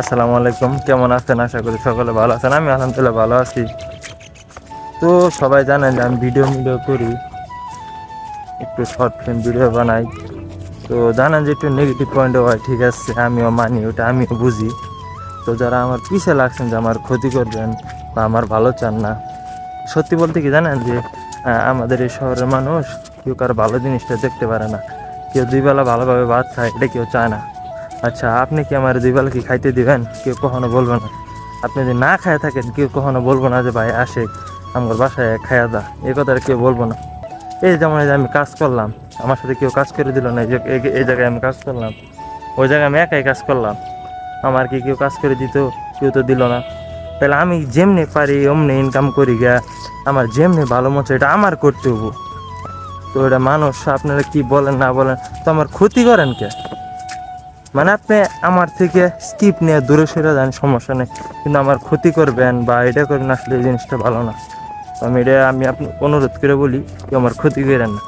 আসসালামু আলাইকুম। কেমন আছেন? আশা করি সকলে ভালো আছেন। আমি আলহামদুলিল্লাহ ভালো আছি। তো সবাই জানেন যে আমি ভিডিও ভিডিও করি। একটু শর্ট ফিল্ম ভিডিও বানাই। তো জানেন যে একটু নেগেটিভ পয়েন্টও হয়, ঠিক আছে? আমিও মানি, ওটা আমিও বুঝি। তো যারা আমার পিছে লাগছেন, যে আমার ক্ষতি করবেন বা আমার ভালো চান না, সত্যি বলতে কি জানেন যে আমাদের এই শহরের মানুষ কেউ কারও ভালো জিনিসটা দেখতে পারে না। কেউ দুই বেলা ভালোভাবে ভাত খায়, এটা কেউ চায় না। আচ্ছা আপনি কি আমার দুই কি খাইতে দিবেন? কেউ কখনো বলবে না। আপনি যদি না খায় থাকেন, কেউ কখনো বলব না যে, ভাই, আসে, আমার বাসায় খায়া দা। এই কথাটা কেউ বলব না। এই যেমন যে, আমি কাজ করলাম, আমার সাথে কেউ কাজ করে দিল না, এই জায়গায় আমি কাজ করলাম, ওই জায়গায় আমি একাই কাজ করলাম, আমার কি কেউ কাজ করে দিত? কেউ তো দিল না। তাহলে আমি যেমনি পারি, অমনি ইনকাম করি গা আমার যেমনি ভালো মতো এটা আমার করতে হব। তো এটা মানুষ, আপনারা কি বলেন, না বলেন, তো আমার ক্ষতি করেন কে? মানে আপনি আমার থেকে স্কিপ নিয়ে দূরে সরে যান, সমস্যা নেই। কিন্তু আমার ক্ষতি করবেন বা এটা করবেন, আসলে এই জিনিসটা ভালো না। আমি এটা, আমি আপনি অনুরোধ করে বলি, যে আমার ক্ষতি করেন না।